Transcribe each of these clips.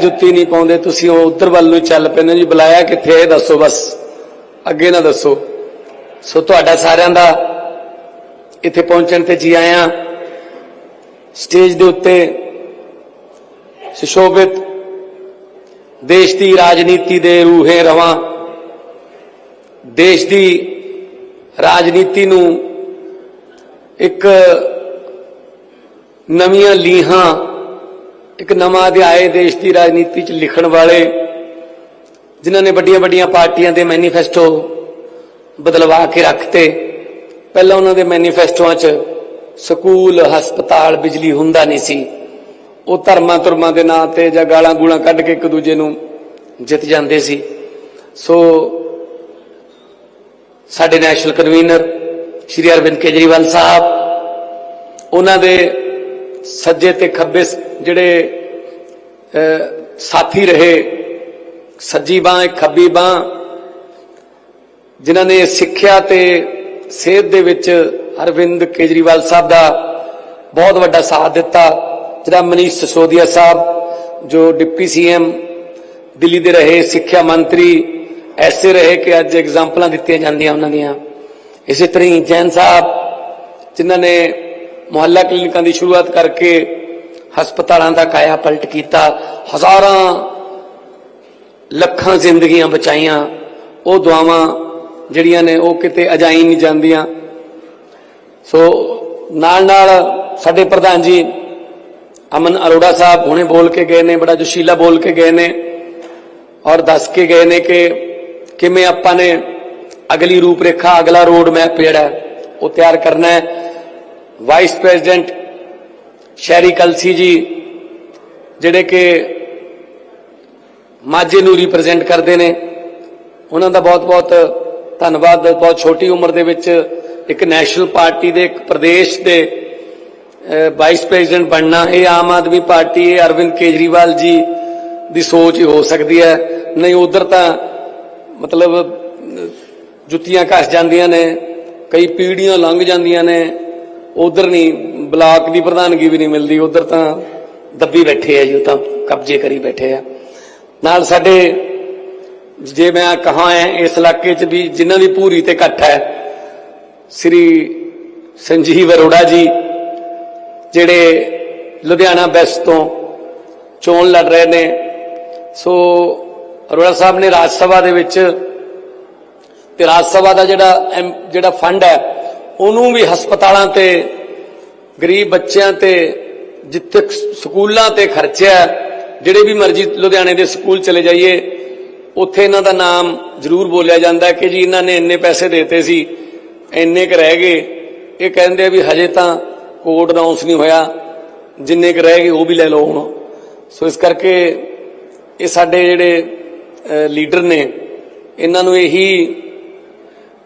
ਜੁੱਤੀ ਨਹੀਂ ਪਾਉਂਦੇ, ਤੁਸੀਂ ਉਹ ਉਧਰ ਵੱਲ ਨੂੰ ਚੱਲ ਪੈਂਦੇ ਜੀ। ਬੁਲਾਇਆ ਕਿੱਥੇ ਇਹ ਦੱਸੋ ਬਸ। ਅੱਗੇ ਨਾ ਦੱਸੋ। ਸੋ ਤੁਹਾਡਾ ਸਾਰਿਆਂ ਦਾ ਇੱਥੇ ਪਹੁੰਚਣ ਤੇ ਜੀ ਆਇਆਂ। ਸਟੇਜ ਦੇ ਉੱਤੇ ਸੁਸ਼ੋਭਿਤ ਦੇਸ਼ ਦੀ ਰਾਜਨੀਤੀ ਦੇ ਰੂਹੇ ਰਵਾਂ। ਦੇਸ਼ ਦੀ ਰਾਜਨੀਤੀ ਨੂੰ ਇੱਕ ਨਵੀਆਂ ਲੀਹਾਂ, ਇੱਕ ਨਵਾਂ ਅਧਿਆਏ ਦੇਸ਼ ਦੀ ਰਾਜਨੀਤੀ 'ਚ ਲਿਖਣ ਵਾਲੇ ਜਿਨ੍ਹਾਂ ਨੇ ਵੱਡੀਆਂ ਵੱਡੀਆਂ ਪਾਰਟੀਆਂ ਦੇ ਮੈਨੀਫੈਸਟੋ ਬਦਲਵਾ ਕੇ ਰੱਖਤੇ, ਪਹਿਲਾਂ ਉਹਨਾਂ ਦੇ ਮੈਨੀਫੈਸਟੋਆਂ 'ਚ ਸਕੂਲ, ਹਸਪਤਾਲ, ਬਿਜਲੀ ਹੁੰਦਾ ਨਹੀਂ ਸੀ। ਉਹ ਧਰਮਾਂ ਤੁਰਮਾਂ ਦੇ ਨਾਂ ਤੇ ਜਾਂ ਗਾਲਾਂ ਗੂਲਾਂ ਕੱਢ ਕੇ ਇੱਕ ਦੂਜੇ ਨੂੰ ਜਿੱਤ ਜਾਂਦੇ ਸੀ। ਸੋ ਸਾਡੇ ਨੈਸ਼ਨਲ ਕਨਵੀਨਰ ਸ਼੍ਰੀ ਅਰਵਿੰਦ ਕੇਜਰੀਵਾਲ ਸਾਹਿਬ, ਉਹਨਾਂ ਦੇ ਸੱਜੇ ਤੇ ਖੱਬੇ ਜਿਹੜੇ ਸਾਥੀ ਰਹੇ, ਸੱਜੀ ਬਾਹ ਖੱਬੀ ਬਾਹ, ਜਿਨ੍ਹਾਂ ਨੇ ਸਿੱਖਿਆ ਤੇ ਸਿਹਤ ਦੇ ਵਿੱਚ ਅਰਵਿੰਦ ਕੇਜਰੀਵਾਲ ਸਾਹਿਬ ਦਾ ਬਹੁਤ ਵੱਡਾ ਸਾਥ ਦਿੱਤਾ, ਜਿਹੜਾ ਮਨੀਸ਼ ਸਿਸੋਦੀਆ ਸਾਹਿਬ, ਜੋ ਡਿਪਟੀ ਸੀਐਮ ਦਿੱਲੀ ਦੇ ਰਹੇ ਸਿੱਖਿਆ ਮੰਤਰੀ ਐਸੇ ਰਹੇ ਕਿ ਅੱਜ ਐਗਜ਼ਾਮਪਲਾਂ ਦਿੱਤੀਆਂ ਜਾਂਦੀਆਂ ਉਹਨਾਂ ਦੀਆਂ ਇਸੇ ਤਰ੍ਹਾਂ ਹੀ ਜੈਨ ਸਾਹਿਬ ਜਿਨ੍ਹਾਂ ਨੇ ਮੁਹੱਲਾ ਕਲੀਨਿਕਾਂ ਦੀ ਸ਼ੁਰੂਆਤ ਕਰਕੇ ਹਸਪਤਾਲਾਂ ਦਾ ਕਾਇਆ ਪਲਟ ਕੀਤਾ ਹਜ਼ਾਰਾਂ ਲੱਖਾਂ ਜ਼ਿੰਦਗੀਆਂ ਬਚਾਈਆਂ ਉਹ ਦੁਆਵਾਂ ਜਿਹੜੀਆਂ ਨੇ ਉਹ ਕਿਤੇ ਅਜਾਈ ਨਹੀਂ ਜਾਂਦੀਆਂ ਸੋ ਨਾਲ ਨਾਲ ਸਾਡੇ ਪ੍ਰਧਾਨ ਜੀ ਅਮਨ ਅਰੋੜਾ ਸਾਹਿਬ ਹੁਣੇ ਬੋਲ ਕੇ ਗਏ ਨੇ ਬੜਾ ਜੋਸ਼ੀਲਾ ਬੋਲ ਕੇ ਗਏ ਨੇ ਔਰ ਦੱਸ ਕੇ ਗਏ ਨੇ ਕਿ ਕਿਵੇਂ ਆਪਾਂ ਨੇ ਅਗਲੀ ਰੂਪਰੇਖਾ, ਅਗਲਾ ਰੋਡ ਮੈਪ ਜਿਹੜਾ ਉਹ ਤਿਆਰ ਕਰਨਾ ਹੈ। ਵਾਈਸ ਪ੍ਰੈਜ਼ੀਡੈਂਟ ਸ਼ਹਿਰੀ ਕਲਸੀ ਜੀ, ਜਿਹੜੇ ਕਿ ਮਾਝੇ ਨੂੰ ਰਿਪਰੈਜ਼ੈਂਟ ਕਰਦੇ ਨੇ, ਉਹਨਾਂ ਦਾ ਬਹੁਤ-ਬਹੁਤ ਧੰਨਵਾਦ। ਬਹੁਤ ਛੋਟੀ ਉਮਰ ਦੇ ਵਿੱਚ ਇੱਕ ਨੈਸ਼ਨਲ ਪਾਰਟੀ ਦੇ, ਇੱਕ ਪ੍ਰਦੇਸ਼ ਦੇ ਵਾਈਸ ਪ੍ਰੈਜ਼ੀਡੈਂਟ ਬਣਨਾ, ਇਹ ਆਮ ਆਦਮੀ ਪਾਰਟੀ, ਇਹ ਅਰਵਿੰਦ ਕੇਜਰੀਵਾਲ ਜੀ ਦੀ ਸੋਚ ਹੀ ਹੋ ਸਕਦੀ ਹੈ। ਨਹੀਂ, ਉਧਰ ਤਾਂ ਮਤਲਬ, ਜੁੱਤੀਆਂ ਘਸ ਜਾਂਦੀਆਂ ਨੇ, ਕਈ ਪੀੜ੍ਹੀਆਂ ਲੰਘ ਜਾਂਦੀਆਂ ਨੇ, ਉਧਰ ਨਹੀਂ, ਬਲਾਕ ਦੀ ਪ੍ਰਧਾਨਗੀ ਵੀ ਨਹੀਂ ਮਿਲਦੀ, ਉਧਰ ਤਾਂ ਦੱਬੀ ਬੈਠੇ ਆ ਜੀ ਉਹ ਤਾਂ ਕਬਜ਼ੇ ਕਰੀ ਬੈਠੇ ਆ। ਨਾਲ ਸਾਡੇ, ਜੇ ਮੈਂ ਕਹਾਂ ਹੈ ਇਸ ਇਲਾਕੇ 'ਚ ਵੀ ਜਿਨ੍ਹਾਂ ਦੀ ਪੂਰੀ ਤੇ ਇਕੱਠ ਹੈ, ਸ੍ਰੀ ਸੰਜੀਵ ਅਰੋੜਾ ਜੀ, ਜਿਹੜੇ ਲੁਧਿਆਣਾ ਵੈਸਟ ਤੋਂ ਚੋਣ ਲੜ ਰਹੇ ਨੇ, ਸੋ ਅਰੋੜਾ ਸਾਹਿਬ ਨੇ ਰਾਜ ਸਭਾ ਦੇ ਵਿੱਚ ਤੇ ਰਾਜ ਸਭਾ ਦਾ ਜਿਹੜਾ ਐਮ- ਜਿਹੜਾ ਫੰਡ ਹੈ, ਉਹਨੂੰ ਵੀ ਹਸਪਤਾਲਾਂ ਤੇ, ਗਰੀਬ ਬੱਚਿਆਂ ਤੇ, ਜਿੱਥੇ ਸਕੂਲਾਂ ਤੇ ਖਰਚਿਆ ਜਿਹੜੇ ਵੀ ਮਰਜ਼ੀ ਲੁਧਿਆਣੇ ਦੇ ਸਕੂਲ ਚਲੇ ਜਾਈਏ, ਉੱਥੇ ਇਹਨਾਂ ਦਾ ਨਾਮ ਜ਼ਰੂਰ ਬੋਲਿਆ ਜਾਂਦਾ ਕਿ ਜੀ ਇਹਨਾਂ ਨੇ ਇੰਨੇ ਪੈਸੇ ਦਿੱਤੇ ਸੀ, ਇੰਨੇ ਕ ਰਹਿ ਗਏ। ਇਹ ਕਹਿੰਦੇ ਆ ਵੀ ਹਜੇ ਤਾਂ ਕੋਡ ਅਨਾਉਂਸ ਨਹੀਂ ਹੋਇਆ, ਜਿੰਨੇ ਕ ਰਹਿ ਗਏ ਉਹ ਵੀ ਲੈ ਲਓ ਹੁਣ। ਸੋ ਇਸ ਕਰਕੇ ਇਹ ਸਾਡੇ ਜਿਹੜੇ ਲੀਡਰ ਨੇ, ਇਹਨਾਂ ਨੂੰ ਇਹੀ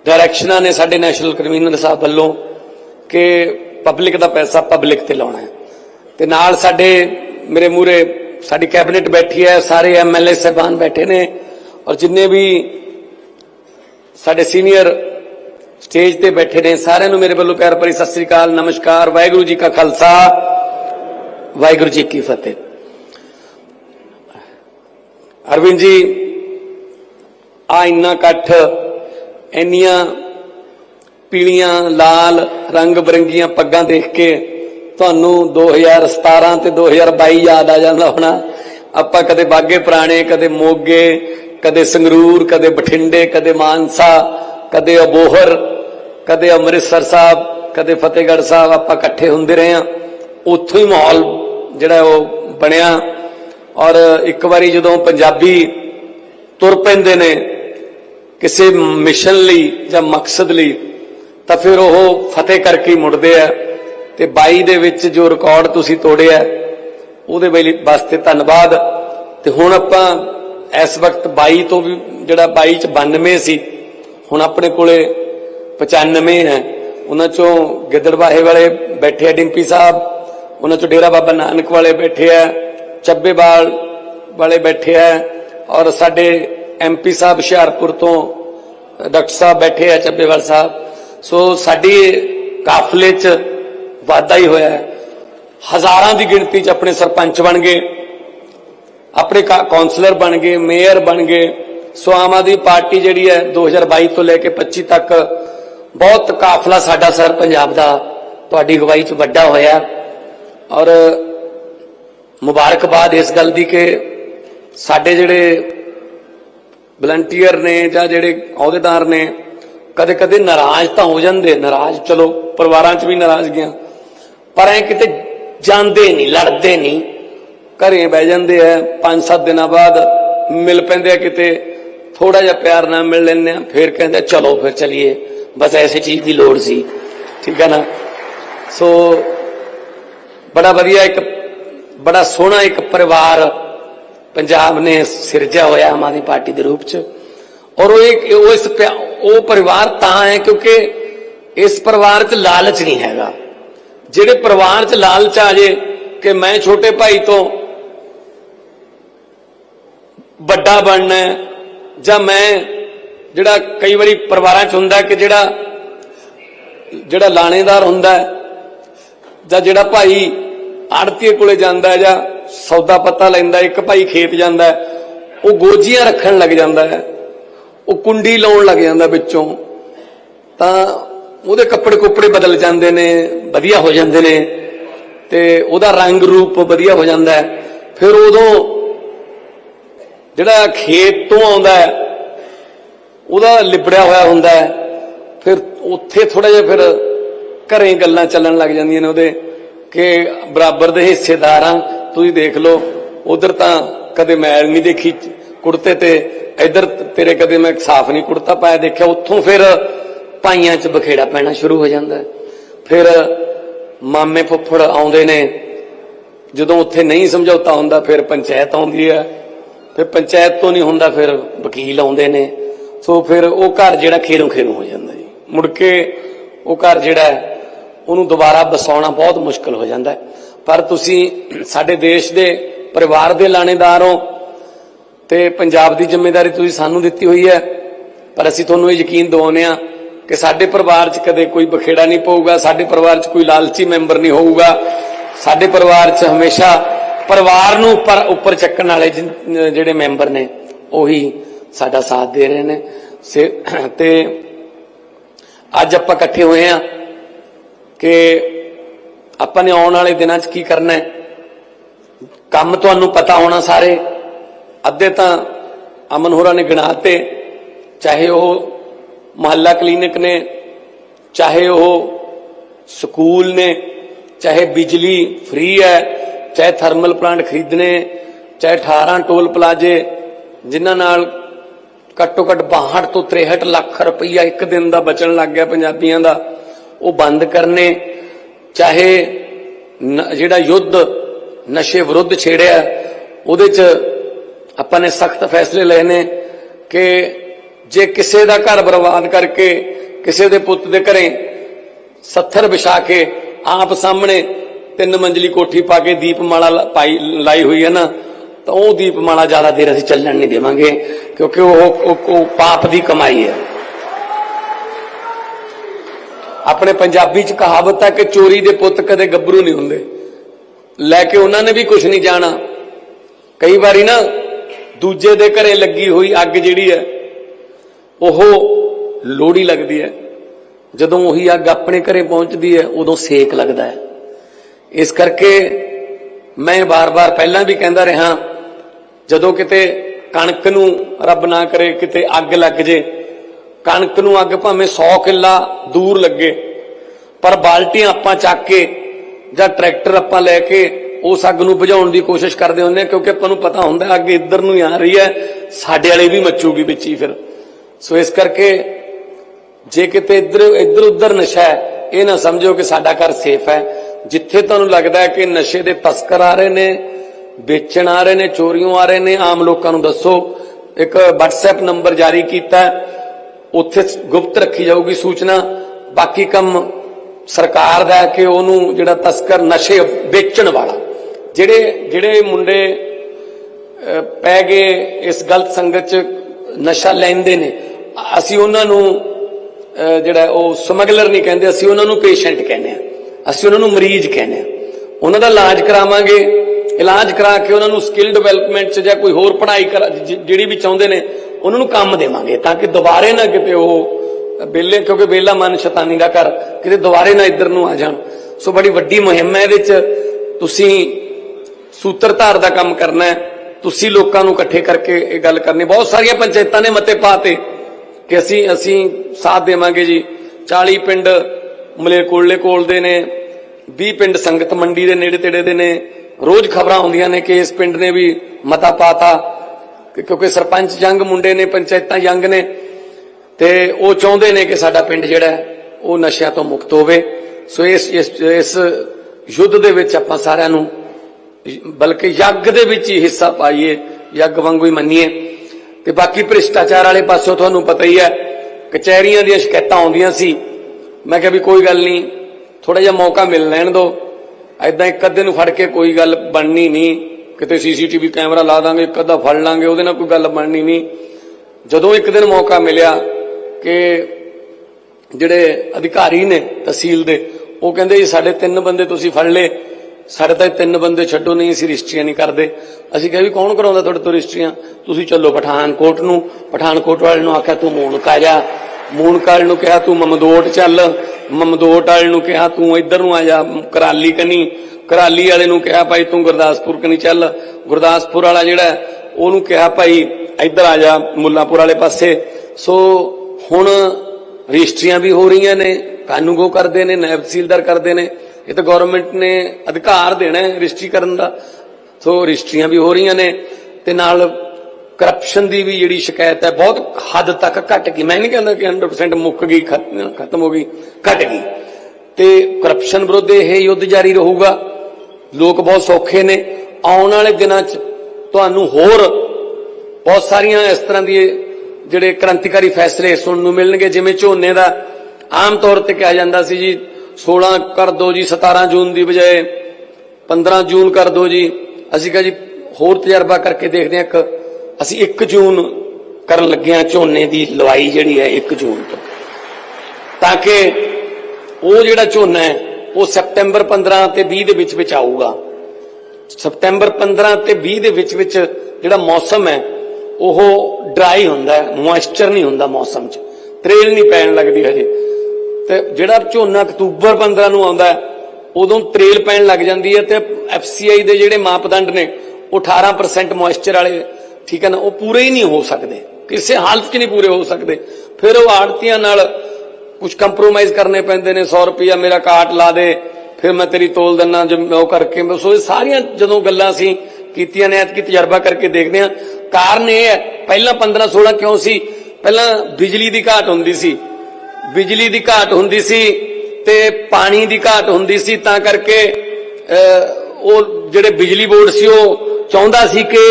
ਡਾਇਰੈਕਸ਼ਨਾਂ ਨੇ ਸਾਡੇ ਨੈਸ਼ਨਲ ਕਨਵੀਨਰ ਸਾਹਿਬ ਵੱਲੋਂ ਕਿ ਪਬਲਿਕ ਦਾ ਪੈਸਾ ਪਬਲਿਕ ਤੇ ਲਾਉਣਾ ਹੈ। ਤੇ ਨਾਲ ਸਾਡੇ, ਮੇਰੇ ਮੂਰੇ ਸਾਡੀ ਕੈਬਨਿਟ ਬੈਠੀ ਹੈ, ਸਾਰੇ ਐਮਐਲਏ ਸਹਿਬਾਨ ਬੈਠੇ ਨੇ ਔਰ ਜਿੰਨੇ ਵੀ ਸਾਡੇ ਸੀਨੀਅਰ ਸਟੇਜ ਤੇ ਬੈਠੇ ਨੇ, ਸਾਰਿਆਂ ਨੂੰ ਮੇਰੇ ਵੱਲੋਂ ਪਿਆਰ ਭਰੀ ਸਤਿ ਸ੍ਰੀ ਅਕਾਲ, ਨਮਸਕਾਰ, ਵਾਹਿਗੁਰੂ ਜੀ ਕਾ ਖਾਲਸਾ, ਵਾਹਿਗੁਰੂ ਜੀ ਕੀ ਫਤਿਹ। ਅਰਵਿੰਦ ਜੀ ਆ ਇੰਨਾ ਇਕੱਠ, ਇੰਨੀਆਂ ਪੀਲੀਆਂ, ਲਾਲ, ਰੰਗ ਬਰੰਗੀਆਂ ਪੱਗਾਂ ਦੇਖ ਕੇ ਤੁਹਾਨੂੰ 2017 ਤੇ 2022 ਯਾਦ ਆ ਜਾਂਦਾ ਹੋਣਾ। ਆਪਾਂ ਕਦੇ ਬਾਗੇ ਪੁਰਾਣੇ, ਕਦੇ ਮੋਗੇ, ਕਦੇ ਸੰਗਰੂਰ, ਕਦੇ ਬਠਿੰਡੇ, ਕਦੇ ਮਾਨਸਾ, ਕਦੇ ਅਬੋਹਰ, ਕਦੇ ਅੰਮ੍ਰਿਤਸਰ ਸਾਹਿਬ, ਕਦੇ ਫਤਿਹਗੜ੍ਹ ਸਾਹਿਬ ਆਪਾਂ ਇਕੱਠੇ ਹੁੰਦੇ ਰਹੇ ਆ ਉੱਥੋਂ ਹੀ ਮਾਹੌਲ ਜਿਹੜਾ ਉਹ ਬਣਿਆ। ਔਰ ਇੱਕ ਵਾਰੀ ਜਦੋਂ ਪੰਜਾਬੀ ਤੁਰ ਪੈਂਦੇ ਨੇ ਕਿਸੇ ਮਿਸ਼ਨ ਲਈ ਜਾਂ ਮਕਸਦ ਲਈ, ਤਾਂ ਫਿਰ ਉਹ ਫਤਿਹ ਕਰਕੇ ਮੁੜਦੇ ਆ ਤੇ 22 ਦੇ ਵਿੱਚ ਜੋ ਰਿਕਾਰਡ ਤੁਸੀਂ ਤੋੜਿਆ, ਉਹਦੇ ਲਈ ਵਾਸਤੇ ਧੰਨਵਾਦ। ਤੇ ਹੁਣ ਆਪਾਂ ਇਸ ਵਕਤ 22 ਤੋਂ ਵੀ, ਜਿਹੜਾ 22 ਚ 92 ਸੀ, ਹੁਣ ਆਪਣੇ ਕੋਲੇ 95 ਹੈ। ਉਹਨਾਂ ਚੋਂ ਗਿੱਦੜਵਾਹੇ ਵਾਲੇ ਬੈਠੇ ਆ ਡਿੰਪੀ ਸਾਹਿਬ, ਉਹਨਾਂ ਚੋਂ ਡੇਰਾ ਬਾਬਾ ਨਾਨਕ ਵਾਲੇ ਬੈਠੇ ਆ ਚੱਬੇਵਾਲ ਵਾਲੇ ਬੈਠੇ ਆ, ਔਰ ਸਾਡੇ ਐਮਪੀ ਸਾਹਿਬ ਹੁਸ਼ਿਆਰਪੁਰ ਤੋਂ ਡਾਕਟਰ ਸਾਹਿਬ ਬੈਠੇ ਆ ਚੱਬੇਵਾਲ ਸਾਹਿਬ। ਸੋ ਸਾਡੀ ਕਾਫਲੇ 'ਚ ਵਾਧਾ ਹੀ ਹੋਇਆ ਹੈ। ਹਜ਼ਾਰਾਂ ਦੀ ਗਿਣਤੀ 'ਚ ਆਪਣੇ ਸਰਪੰਚ ਬਣ ਗਏ, ਆਪਣੇ ਕਾ- ਕੌਂਸਲਰ ਬਣ ਗਏ, ਮੇਅਰ ਬਣ ਗਏ। ਸੋ ਆਮ ਆਦਮੀ ਪਾਰਟੀ ਜਿਹੜੀ ਹੈ 2022 ਤੋਂ ਲੈ ਕੇ 25 ਤੱਕ ਬਹੁਤ ਕਾਫਲਾ ਸਾਡਾ ਸਰ ਪੰਜਾਬ ਦਾ ਤੁਹਾਡੀ ਅਗਵਾਈ 'ਚ ਵੱਡਾ ਹੋਇਆ। ਔਰ ਮੁਬਾਰਕਬਾਦ ਇਸ ਗੱਲ ਦੀ ਕਿ ਸਾਡੇ ਜਿਹੜੇ ਵਲੰਟੀਅਰ ਨੇ ਜਾਂ ਜਿਹੜੇ ਅਹੁਦੇਦਾਰ ਨੇ ਕਦੇ ਕਦੇ ਨਾਰਾਜ਼ ਤਾਂ ਹੋ ਜਾਂਦੇ, ਨਾਰਾਜ਼ ਚਲੋ, ਪਰਿਵਾਰਾਂ 'ਚ ਵੀ ਨਾਰਾਜ਼ਗੀਆਂ। ਪਰ ਐ ਕਿਤੇ ਜਾਂਦੇ ਨਹੀਂ, ਲੜਦੇ ਨਹੀਂ। ਘਰੇ ਬਹਿ ਜਾਂਦੇ ਆ ਪੰਜ ਸੱਤ ਦਿਨਾਂ ਬਾਅਦ ਮਿਲ ਪੈਂਦੇ ਆ ਕਿਤੇ ਥੋੜਾ ਜਿਹਾ ਪਿਆਰ ਨਾਲ ਮਿਲ ਲੈਂਦੇ ਆ, ਫਿਰ ਕਹਿੰਦੇ ਚਲੋ ਫਿਰ ਚਲੀਏ। ਬਸ ਐਸੀ ਚੀਜ਼ ਦੀ ਲੋੜ ਸੀ। ਠੀਕ ਹੈ ਨਾ? ਸੋ ਬੜਾ ਵਧੀਆ ਇੱਕ, ਬੜਾ ਸੋਹਣਾ ਇੱਕ ਪਰਿਵਾਰ ਪੰਜਾਬ ਨੇ ਸਿਰਜਿਆ ਹੋਇਆ ਆਮ ਆਦਮੀ ਪਾਰਟੀ ਦੇ ਰੂਪ ਚ। ਔਰ ਉਹ ਇੱਕ, ਉਹ ਇਸ ਪਿਆ- ਉਹ ਪਰਿਵਾਰ ਤਾਂ ਹੈ ਕਿਉਂਕਿ ਇਸ ਪਰਿਵਾਰ 'ਚ ਲਾਲਚ ਨਹੀਂ ਹੈਗਾ। ਜਿਹੜੇ ਪਰਿਵਾਰ 'ਚ ਲਾਲਚ ਆ ਜੇ ਕਿ ਮੈਂ ਛੋਟੇ ਭਾਈ ਤੋਂ ਵੱਡਾ ਬਣਨਾ ਜਾਂ ਮੈਂ ਜਿਹੜਾ ਕਈ ਵਾਰੀ ਪਰਿਵਾਰਾਂ 'ਚ ਹੁੰਦਾ ਕਿ ਜਿਹੜਾ ਜਿਹੜਾ ਲਾਣੇਦਾਰ ਹੁੰਦਾ ਜਾਂ ਜਿਹੜਾ ਭਾਈ ਆੜਤੀਏ ਕੋਲੇ ਜਾਂਦਾ ਜਾਂ ਸੌਦਾ ਪੱਤਾ ਲੈਂਦਾ, ਇੱਕ ਭਾਈ ਖੇਤ ਜਾਂਦਾ, ਉਹ ਗੋਜੀਆਂ ਰੱਖਣ ਲੱਗ ਜਾਂਦਾ ਹੈ ਉਹ ਕੁੰਡੀ ਲਾਉਣ ਲੱਗ ਜਾਂਦਾ ਵਿੱਚੋਂ। ਤਾਂ ਉਹਦੇ ਕੱਪੜੇ ਕੁੱਪੜੇ ਬਦਲ ਜਾਂਦੇ ਨੇ, ਵਧੀਆ ਹੋ ਜਾਂਦੇ ਨੇ, ਤੇ ਉਹਦਾ ਰੰਗ ਰੂਪ ਵਧੀਆ ਹੋ ਜਾਂਦਾ ਫਿਰ ਉਦੋਂ ਜਿਹੜਾ ਖੇਤ ਤੋਂ ਆਉਂਦਾ ਉਹਦਾ ਲਿਬੜਿਆ ਹੋਇਆ ਹੁੰਦਾ ਫਿਰ ਉੱਥੇ ਥੋੜਾ ਜਿਹਾ ਫਿਰ ਘਰੇ ਗੱਲਾਂ ਚੱਲਣ ਲੱਗ ਜਾਂਦੀਆਂ ਨੇ ਉਹਦੇ, ਕਿ ਬਰਾਬਰ ਦੇ ਹਿੱਸੇਦਾਰ ਆ ਤੁਸੀਂ ਦੇਖ ਲਓ, ਉਧਰ ਤਾਂ ਕਦੇ ਮੈਲ ਨਹੀਂ ਦੇਖੀ ਕੁੜਤੇ ਤੇ, ਇੱਧਰ ਤੇਰੇ ਕਦੇ ਮੈਂ ਸਾਫ਼ ਨਹੀਂ ਕੁੜਤਾ ਪਾਇਆ ਦੇਖਿਆ, ਉੱਥੋਂ ਫਿਰ ਪਾਈਆਂ 'ਚ ਬਖੇੜਾ ਪੈਣਾ ਸ਼ੁਰੂ ਹੋ ਜਾਂਦਾ। ਫਿਰ ਮਾਮੇ ਫੁੱਫੜ ਆਉਂਦੇ ਨੇ, ਜਦੋਂ ਉੱਥੇ ਨਹੀਂ ਸਮਝੌਤਾ ਹੁੰਦਾ, ਫਿਰ ਪੰਚਾਇਤ ਆਉਂਦੀ ਹੈ। ਫਿਰ ਪੰਚਾਇਤ ਤੋਂ ਨਹੀਂ ਹੁੰਦਾ, ਫਿਰ ਵਕੀਲ ਆਉਂਦੇ ਨੇ। ਸੋ ਫਿਰ ਉਹ ਘਰ ਜਿਹੜਾ ਖੇਰੋਂ ਖੇਰੋਂ ਹੋ ਜਾਂਦਾ ਜੀ। ਮੁੜ ਕੇ ਉਹ ਘਰ ਜਿਹੜਾ ਉਹਨੂੰ ਦੁਬਾਰਾ ਬਸਾਉਣਾ ਬਹੁਤ ਮੁਸ਼ਕਲ ਹੋ ਜਾਂਦਾ ਹੈ। ਪਰ ਤੁਸੀਂ ਸਾਡੇ ਦੇਸ਼ ਦੇ ਪਰਿਵਾਰ ਦੇ ਲਾਣੇਦਾਰ ਹੋ ਤੇ ਪੰਜਾਬ ਦੀ ਜ਼ਿੰਮੇਵਾਰੀ ਤੁਸੀਂ ਸਾਨੂੰ ਦਿੱਤੀ ਹੋਈ ਹੈ। ਪਰ ਅਸੀਂ ਤੁਹਾਨੂੰ ਇਹ ਯਕੀਨ ਦਿਵਾਉਂਦੇ ਆ ਕਿ ਸਾਡੇ ਪਰਿਵਾਰ 'ਚ ਕਦੇ ਕੋਈ ਬਖੇੜਾ ਨਹੀਂ ਪਊਗਾ, ਸਾਡੇ ਪਰਿਵਾਰ 'ਚ ਕੋਈ ਲਾਲਚੀ ਮੈਂਬਰ ਨਹੀਂ ਹੋਊਗਾ। ਸਾਡੇ ਪਰਿਵਾਰ 'ਚ ਹਮੇਸ਼ਾ ਪਰਿਵਾਰ ਨੂੰ ਉੱਪਰ ਉੱਪਰ ਚੱਕਣ ਵਾਲੇ ਜਿਹੜੇ ਮੈਂਬਰ ਨੇ, ਉਹੀ ਸਾਡਾ ਸਾਥ ਦੇ ਰਹੇ ਨੇ। ਸੇ- ਤੇ ਅੱਜ ਆਪਾਂ ਇਕੱਠੇ ਹੋਏ ਆ ਕਿ ਆਪਾਂ ਨੇ ਆਉਣ ਵਾਲੇ ਦਿਨਾਂ 'ਚ ਕੀ ਕਰਨਾ ਹੈ? ਕੰਮ ਤੁਹਾਨੂੰ ਪਤਾ ਹੋਣਾ ਸਾਰੇ। ਅੱਧੇ ਤਾਂ ਅਮਨ ਹੋਰਾਂ ਨੇ ਗਿਣਾਤੇ ਚਾਹੇ ਉਹ ਮਹੱਲਾ ਕਲੀਨਿਕ ਨੇ, ਚਾਹੇ ਉਹ ਸਕੂਲ ਨੇ, ਚਾਹੇ ਬਿਜਲੀ ਫ੍ਰੀ ਹੈ, ਚਾਹੇ ਥਰਮਲ ਪਲਾਂਟ ਖਰੀਦਣੇ, ਚਾਹੇ 18 ਟੋਲ ਪਲਾਜੇ, ਜਿਨ੍ਹਾਂ ਨਾਲ ਘੱਟੋ ਘੱਟ 62 ਤੋਂ 63 ਲੱਖ ਰੁਪਈਆ ਇੱਕ ਦਿਨ ਦਾ ਬਚਣ ਲੱਗ ਗਿਆ ਪੰਜਾਬੀਆਂ ਦਾ, ਉਹ ਬੰਦ ਕਰਨੇ। ਚਾਹੇ ਨ- ਜਿਹੜਾ ਯੁੱਧ ਨਸ਼ੇ ਵਿਰੁੱਧ ਛੇੜਿਆ ਉਹਦੇ 'ਚ ਆਪਾਂ ਨੇ ਸਖਤ ਫੈਸਲੇ ਲਏ ਨੇ ਕਿ ਜੇ ਕਿਸੇ ਦਾ ਘਰ ਬਰਬਾਦ ਕਰਕੇ ਕਿਸੇ ਦੇ ਪੁੱਤ ਦੇ ਘਰੇ ਸੱਥਰ ਵਿਛਾ ਕੇ ਆਪ ਸਾਹਮਣੇ ਤਿੰਨ ਮੰਜ਼ਲੀ ਕੋਠੀ ਪਾ ਕੇ ਦੀਪਮਾਲਾ ਪਾਈ ਲਾਈ ਹੋਈ ਹੈ ਨਾ, ਤਾਂ ਉਹ ਦੀਪਮਾਲਾ ਜ਼ਿਆਦਾ ਦੇਰ ਅਸੀਂ ਚੱਲਣ ਨਹੀਂ ਦੇਵਾਂਗੇ, ਕਿਉਂਕਿ ਉਹ ਪਾਪ ਦੀ ਕਮਾਈ ਹੈ। ਆਪਣੇ ਪੰਜਾਬੀ ਚ ਕਹਾਵਤ ਹੈ ਕਿ ਚੋਰੀ ਦੇ ਪੁੱਤ ਕਦੇ ਗੱਭਰੂ ਨਹੀਂ ਹੁੰਦੇ। ਲੈ ਕੇ ਉਹਨਾਂ ਨੇ ਵੀ ਕੁਝ ਨਹੀਂ ਜਾਣਾ। ਕਈ ਵਾਰੀ ਨਾ ਦੂਜੇ ਦੇ ਘਰੇ ਲੱਗੀ ਹੋਈ ਅੱਗ ਜਿਹੜੀ ਹੈ, ਉਹ ਲੋੜੀ ਲੱਗਦੀ ਹੈ। ਜਦੋਂ ਉਹੀ ਅੱਗ ਆਪਣੇ ਘਰੇ ਪਹੁੰਚਦੀ ਹੈ, ਉਦੋਂ ਸੇਕ ਲੱਗਦਾ ਹੈ। ਇਸ ਕਰਕੇ ਮੈਂ ਬਾਰ-ਬਾਰ ਪਹਿਲਾਂ ਵੀ ਕਹਿੰਦਾ ਰਿਹਾ, ਜਦੋਂ ਕਿਤੇ ਕਣਕ ਨੂੰ ਰੱਬ ਨਾ ਕਰੇ, ਕਿਤੇ ਅੱਗ ਲੱਗ ਜੇ ਕਣਕ ਨੂੰ ਅੱਗ ਭਾਵੇਂ 100 ਕਿੱਲਾ ਦੂਰ ਲੱਗੇ ਪਰ ਬਾਲਟੀਆਂ ਆਪਾਂ ਚੱਕ ਕੇ ਜਾਂ ਟਰੈਕਟਰ ਆਪਾਂ ਲੈ ਕੇ ਉਸ ਅੱਗ ਨੂੰ ਬੁਝਾਉਣ ਦੀ ਕੋਸ਼ਿਸ਼ ਕਰਦੇ ਹੁੰਦੇ ਆ ਕਿਉਂਕਿ ਆਪਾਂ ਨੂੰ ਪਤਾ ਹੁੰਦਾ ਅੱਗ ਇੱਧਰ ਨੂੰ ਹੀ ਆ ਰਹੀ ਹੈ ਸਾਡੇ ਵਾਲੇ ਵੀ ਮੱਚੂਗੀ ਵਿੱਚ ਹੀ ਫਿਰ। ਸੋ ਇਸ ਕਰਕੇ ਜੇ ਕਿਤੇ ਇੱਧਰ ਇੱਧਰ ਉੱਧਰ ਨਸ਼ਾ ਹੈ ਇਹ ਨਾ ਸਮਝੋ ਕਿ ਸਾਡਾ ਘਰ ਸੇਫ ਹੈ। ਜਿੱਥੇ ਤੁਹਾਨੂੰ ਲੱਗਦਾ ਹੈ ਕਿ ਨਸ਼ੇ ਦੇ ਤਸਕਰ ਆ ਰਹੇ ਨੇ ਵੇਚਣ ਆ ਰਹੇ ਨੇ ਚੋਰੀਆਂ ਆ ਰਹੇ ਨੇ ਆਮ ਲੋਕਾਂ ਨੂੰ ਦੱਸੋ। ਇੱਕ WhatsApp ਨੰਬਰ ਜਾਰੀ ਕੀਤਾ ਹੈ, ਉੱਥੇ ਗੁਪਤ ਰੱਖੀ ਜਾਊਗੀ ਸੂਚਨਾ। ਬਾਕੀ ਕੰਮ ਸਰਕਾਰ ਦਾ ਕਿ ਉਹਨੂੰ ਜਿਹੜਾ ਤਸਕਰ ਨਸ਼ੇ ਵੇਚਣ ਵਾਲਾ। ਜਿਹੜੇ ਜਿਹੜੇ ਮੁੰਡੇ ਪੈ ਗਏ ਇਸ ਗਲਤ ਸੰਗਤ ਚ, ਨਸ਼ਾ ਲੈਂਦੇ ਨੇ, ਅਸੀਂ ਉਹਨਾਂ ਨੂੰ ਜਿਹੜਾ ਉਹ ਸਮਗਲਰ ਨਹੀਂ ਕਹਿੰਦੇ, ਅਸੀਂ ਉਹਨਾਂ ਨੂੰ ਪੇਸ਼ੈਂਟ ਕਹਿੰਦੇ ਆ ਅਸੀਂ ਉਹਨਾਂ ਨੂੰ ਮਰੀਜ਼ ਕਹਿੰਦੇ ਆ ਉਹਨਾਂ ਦਾ ਇਲਾਜ ਕਰਾਵਾਂਗੇ। ਇਲਾਜ ਕਰਾ ਕੇ ਉਹਨਾਂ ਨੂੰ ਸਕਿੱਲ ਡਿਵੈਲਪਮੈਂਟ 'ਚ ਜਾਂ ਕੋਈ ਹੋਰ ਪੜ੍ਹਾਈ ਕਰਾ- ਜਿਹੜੀ ਵੀ ਚਾਹੁੰਦੇ ਨੇ ਉਹਨਾਂ ਨੂੰ ਕੰਮ ਦੇਵਾਂਗੇ ਤਾਂ ਕਿ ਦੁਬਾਰੇ ਨਾ ਕਿਤੇ ਉਹ ਬੇਲੇ ਕਿਉਂਕਿ ਬੇਲਾ ਮਨ ਸ਼ੈਤਾਨੀ ਦਾ ਘਰ, ਕਿਤੇ ਦੁਬਾਰੇ ਨਾ ਇੱਧਰ ਨੂੰ ਆ ਜਾਣ। ਸੋ ਬੜੀ ਵੱਡੀ ਮੁਹਿੰਮ ਹੈ ਇਹਦੇ 'ਚ ਤੁਸੀਂ ਸੂਤਰਧਾਰ ਦਾ ਕੰਮ ਕਰਨਾ ਹੈ। ਤੁਸੀਂ ਲੋਕਾਂ ਨੂੰ ਇਕੱਠੇ ਕਰਕੇ ਇਹ ਗੱਲ ਕਰਨੀ। ਬਹੁਤ ਸਾਰੀਆਂ ਪੰਚਾਇਤਾਂ ਨੇ ਮਤੇ ਪਾਤੇ ਕਿ ਅਸੀਂ ਅਸੀਂ ਸਾਥ ਦੇਵਾਂਗੇ ਜੀ। 40 ਪਿੰਡ ਮਲੇਰਕੋਟਲੇ ਕੋਲ ਦੇ ਨੇ 20 ਪਿੰਡ ਸੰਗਤ ਮੰਡੀ ਦੇ ਨੇੜੇ ਤੇੜੇ ਦੇ ਨੇ। ਰੋਜ਼ ਖਬਰਾਂ ਆਉਂਦੀਆਂ ਨੇ ਕਿ ਇਸ ਪਿੰਡ ਨੇ ਵੀ ਮਤਾ ਪਾਤਾ। ਕਿ- ਕਿਉਂਕਿ ਸਰਪੰਚ ਜੰਗ ਮੁੰਡੇ ਨੇ, ਪੰਚਾਇਤਾਂ ਜੰਗ ਨੇ ਤੇ ਉਹ ਚਾਹੁੰਦੇ ਨੇ ਕਿ ਸਾਡਾ ਪਿੰਡ ਜਿਹੜਾ ਉਹ ਨਸ਼ਿਆਂ ਤੋਂ ਮੁਕਤ ਹੋਵੇ। ਸੋ ਇਸ ਇਸ ਇਸ ਯੁੱਧ ਦੇ ਵਿੱਚ ਆਪਾਂ ਸਾਰਿਆਂ ਨੂੰ ਬਲਕਿ ਯੱਗ ਦੇ ਵਿੱਚ ਹੀ ਹਿੱਸਾ ਪਾਈਏ, ਯੱਗ ਵਾਂਗੂ ਹੀ ਮੰਨੀਏ। ਤੇ ਬਾਕੀ ਭ੍ਰਿਸ਼ਟਾਚਾਰ ਵਾਲੇ ਪਾਸੋਂ ਤੁਹਾਨੂੰ ਪਤਾ ਹੀ ਹੈ, ਕਚਹਿਰੀਆਂ ਦੀਆਂ ਸ਼ਿਕਾਇਤਾਂ ਆਉਂਦੀਆਂ ਸੀ। ਮੈਂ ਕਿਹਾ ਵੀ ਕੋਈ ਗੱਲ ਨਹੀਂ ਥੋੜਾ ਜਿਹਾ ਮੌਕਾ ਮਿਲ ਲੈਣ ਦਿਓ। ਐਦਾਂ ਇੱਕ ਅੱਧੇ ਨੂੰ ਫੜ ਕੇ ਕੋਈ ਗੱਲ ਬਣਨੀ ਨਹੀਂ। ਕਿਤੇ ਸੀਸੀਟੀਵੀ ਕੈਮਰਾ ਲਾ ਦਾਂਗੇ, ਇੱਕ ਅੱਧਾ ਫੜ ਲਾਂਗੇ, ਉਹਦੇ ਨਾਲ ਕੋਈ ਗੱਲ ਬਣਨੀ ਨਹੀਂ। ਜਦੋਂ ਇੱਕ ਦਿਨ ਮੌਕਾ ਮਿਲਿਆ ਕਿ ਜਿਹੜੇ ਅਧਿਕਾਰੀ ਨੇ ਤਹਿਸੀਲ ਦੇ, ਉਹ ਕਹਿੰਦੇ ਜੀ, ਸਾਡੇ ਤਿੰਨ ਬੰਦੇ ਤੁਸੀਂ ਫੜ ਲਏ, ਸਾਡੇ ਤਾਂ ਤਿੰਨ ਬੰਦੇ ਛੱਡੋ, ਨਹੀਂ ਅਸੀਂ ਰਜਿਸਟਰੀਆਂ ਨਹੀਂ ਕਰਦੇ। ਅਸੀਂ ਕਿਹਾ ਵੀ ਕੌਣ ਕਰਾਉਂਦਾ ਤੁਹਾਡੇ ਤੋਂ ਰਜਿਸਟਰੀਆਂ ਤੁਸੀਂ ਚੱਲੋ ਪਠਾਨਕੋਟ ਨੂੰ। ਪਠਾਨਕੋਟ ਵਾਲੇ ਨੂੰ ਆਖਿਆ, ਤੂੰ ਮੂਨਕਾ ਜਾ। ਮੂਨਕਾਲ ਨੂੰ ਕਿਹਾ, ਤੂੰ ਮਮਦੋਟ ਚੱਲ। ਮਮਦੋਟ ਵਾਲੇ ਨੂੰ ਕਿਹਾ, ਤੂੰ ਇੱਧਰ ਨੂੰ ਆ ਜਾ, ਕਰਾਲੀ ਕਨੀ। ਕਰਾਲੀ ਵਾਲੇ ਨੂੰ ਕਿਹਾ, ਭਾਈ ਤੂੰ ਗੁਰਦਾਸਪੁਰ ਕਨੀ ਚੱਲ? ਗੁਰਦਾਸਪੁਰ ਵਾਲਾ ਜਿਹੜਾ ਉਹਨੂੰ ਕਿਹਾ, ਭਾਈ ਇੱਧਰ ਆ ਜਾ ਮੁੱਲਾਪੁਰ ਵਾਲੇ ਪਾਸੇ। ਸੋ ਹੁਣ ਰਜਿਸਟਰੀਆਂ ਵੀ ਹੋ ਰਹੀਆਂ ਨੇ ਕਾਨੂੰਗੋ ਕਰਦੇ ਨੇ, ਨਾਇਬ ਤਹਿਸੀਲਦਾਰ ਕਰਦੇ ਨੇ। ਇਹ ਤਾਂ ਗਵਰਨਮੈਂਟ ਨੇ ਅਧਿਕਾਰ ਦੇਣਾ ਹੈ ਰਜਿਸਟਰੀ ਕਰਨ ਦਾ। ਸੋ ਰਜਿਸਟਰੀਆਂ ਵੀ ਹੋ ਰਹੀਆਂ ਨੇ ਤੇ ਨਾਲ ਕਰਪਸ਼ਨ ਦੀ ਵੀ ਜਿਹੜੀ ਸ਼ਿਕਾਇਤ ਹੈ, ਬਹੁਤ ਹੱਦ ਤੱਕ ਘਟ ਗਈ। ਮੈਂ ਨਹੀਂ ਕਹਿੰਦਾ ਕਿ 100% ਮੁੱਕ ਗਈ ਖਤਮ ਹੋ ਗਈ, ਘਟ ਗਈ। ਤੇ ਕਰਪਸ਼ਨ ਵਿਰੁੱਧ ਇਹ ਯੁੱਧ ਜਾਰੀ ਰਹੂਗਾ। ਲੋਕ ਬਹੁਤ ਸੌਖੇ ਨੇ। ਆਉਣ ਵਾਲੇ ਦਿਨਾਂ 'ਚ ਤੁਹਾਨੂੰ ਹੋਰ ਬਹੁਤ ਸਾਰੀਆਂ ਇਸ ਤਰ੍ਹਾਂ ਦੀ ਜਿਹੜੇ ਕ੍ਰਾਂਤੀਕਾਰੀ ਫੈਸਲੇ ਸੁਣਨ ਨੂੰ ਮਿਲਣਗੇ, ਜਿਵੇਂ ਝੋਨੇ ਦਾ ਆਮ ਤੌਰ ਤੇ ਕਿਹਾ ਜਾਂਦਾ ਸੀ ਜੀ 16 ਕਰ ਦਿਓ ਜੀ 17 ਜੂਨ ਦੀ ਬਜਾਏ 15 ਜੂਨ ਕਰ ਦਿਓ ਜੀ। ਅਸੀਂ ਕਿਹਾ ਜੀ, ਹੋਰ ਤਜਰਬਾ ਕਰਕੇ ਦੇਖਦੇ ਹਾਂ ਇੱਕ, ਅਸੀਂ 1 ਜੂਨ ਕਰਨ ਲੱਗੇ ਹਾਂ ਝੋਨੇ ਦੀ ਲਵਾਈ ਜਿਹੜੀ ਹੈ 1 ਜੂਨ ਤੋਂ ਤਾਂ ਕਿ ਉਹ ਜਿਹੜਾ ਝੋਨਾ ਹੈ ਉਹ ਸਪਟੈਂਬਰ 15 ਤੇ 20 ਦੇ ਵਿੱਚ ਵਿੱਚ ਆਊਗਾ। ਸਪਟੈਂਬਰ 15 ਤੇ 20 ਦੇ ਵਿੱਚ ਵਿੱਚ ਜਿਹੜਾ ਮੌਸਮ ਹੈ, ਉਹ ਡਰਾਈ ਹੁੰਦਾ ਹੈ ਮੋਇਸਚਰ ਨਹੀਂ ਹੁੰਦਾ ਮੌਸਮ 'ਚ। ਤਰੇਲ ਨਹੀਂ ਪੈਣ ਲੱਗਦੀ ਹਜੇ। ਤੇ ਜਿਹੜਾ ਝੋਨਾ ਅਕਤੂਬਰ 15 ਨੂੰ ਆਉਂਦਾ ਉਦੋਂ ਤਰੇਲ ਪੈਣ ਲੱਗ ਜਾਂਦੀ ਹੈ ਤੇ ਐਫਸੀਆਈ ਦੇ ਜਿਹੜੇ ਮਾਪਦੰਡ ਨੇ, ਉਹ 18% ਮੋਇਸਚਰ ਵਾਲੇ, ਠੀਕ ਹੈ ਨਾ, ਉਹ ਪੂਰੇ ਹੀ ਨਹੀਂ ਹੋ ਸਕਦੇ। ਕਿਸੇ ਹਾਲਤ 'ਚ ਨਹੀਂ ਪੂਰੇ ਹੋ ਸਕਦੇ। ਫਿਰ ਉਹ ਆੜਤੀਆਂ ਨਾਲ ਕੁਝ ਕੰਪਰੋਮਾਈਜ਼ ਕਰਨੇ ਪੈਂਦੇ ਨੇ 100 ਰੁਪਇਆ ਮੇਰਾ ਕਾਟ ਲਾ ਦੇ ਫਿਰ ਮੈਂ ਤੇਰੀ ਤੋਲ ਦਿੰਨਾ ਜੋ ਉਹ ਕਰਕੇ ਸੋ ਇਹ ਸਾਰੀਆਂ ਜਦੋਂ ਗੱਲਾਂ ਅਸੀਂ ਕੀਤੀਆਂ ਨੇ ਐਤਕੀ ਤਜਰਬਾ ਕਰਕੇ ਦੇਖਦੇ ਹਾਂ। ਕਾਰਨ ਇਹ ਹੈ ਪਹਿਲਾਂ 15 16 ਕਿਉਂ ਸੀ? ਪਹਿਲਾਂ ਬਿਜਲੀ ਦੀ ਘਾਟ ਹੁੰਦੀ ਸੀ। ਬਿਜਲੀ ਦੀ ਘਾਟ ਹੁੰਦੀ ਸੀ ਤੇ ਪਾਣੀ ਦੀ ਘਾਟ ਹੁੰਦੀ ਸੀ ਤਾਂ ਕਰਕੇ ਅਹ, ਉਹ ਜਿਹੜੇ ਬਿਜਲੀ ਬੋਰਡ ਸੀ ਉਹ ਚਾਹੁੰਦਾ ਸੀ ਕਿ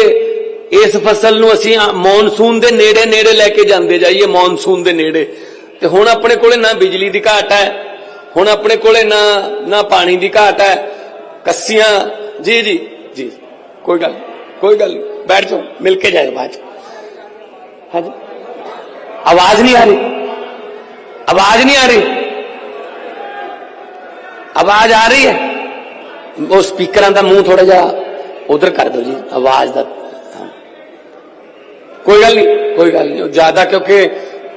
ਇਸ ਫਸਲ ਨੂੰ ਅਸੀਂ ਮੌਨਸੂਨ ਦੇ ਨੇੜੇ ਨੇੜੇ ਲੈ ਕੇ ਜਾਂਦੇ ਜਾਈਏ ਮੌਨਸੂਨ ਦੇ ਨੇੜੇ। ਤੇ ਹੁਣ ਆਪਣੇ ਕੋਲੇ ਨਾ ਬਿਜਲੀ ਦੀ ਘਾਟ ਹੈ ਹੁਣ ਆਪਣੇ ਕੋਲੇ ਨਾ ਨਾ ਪਾਣੀ ਦੀ ਘਾਟ ਹੈ। ਕੱਸੀਆਂ ਜੀ ਜੀ ਜੀ ਕੋਈ ਗੱਲ ਕੋਈ ਗੱਲ ਨਹੀਂ, ਬੈਠ ਜਾਓ ਮਿਲ ਕੇ ਜਾਏ ਬਾਅਦ ਚ। ਹਾਂਜੀ? ਆਵਾਜ਼ ਨਹੀਂ ਆ ਰਹੀ। ਆਵਾਜ਼ ਨਹੀਂ ਆ ਰਹੀ। ਆਵਾਜ਼ ਆ ਰਹੀ ਹੈ। ਉਹ ਸਪੀਕਰਾਂ ਦਾ ਮੂੰਹ ਥੋੜਾ ਜਿਹਾ ਉਧਰ ਕਰ ਦਿਓ ਜੀ ਆਵਾਜ਼ ਦਾ। ਹਾਂ। ਕੋਈ ਗੱਲ ਨਹੀਂ ਕੋਈ ਗੱਲ ਨਹੀਂ ਜ਼ਿਆਦਾ ਕਿਉਂਕਿ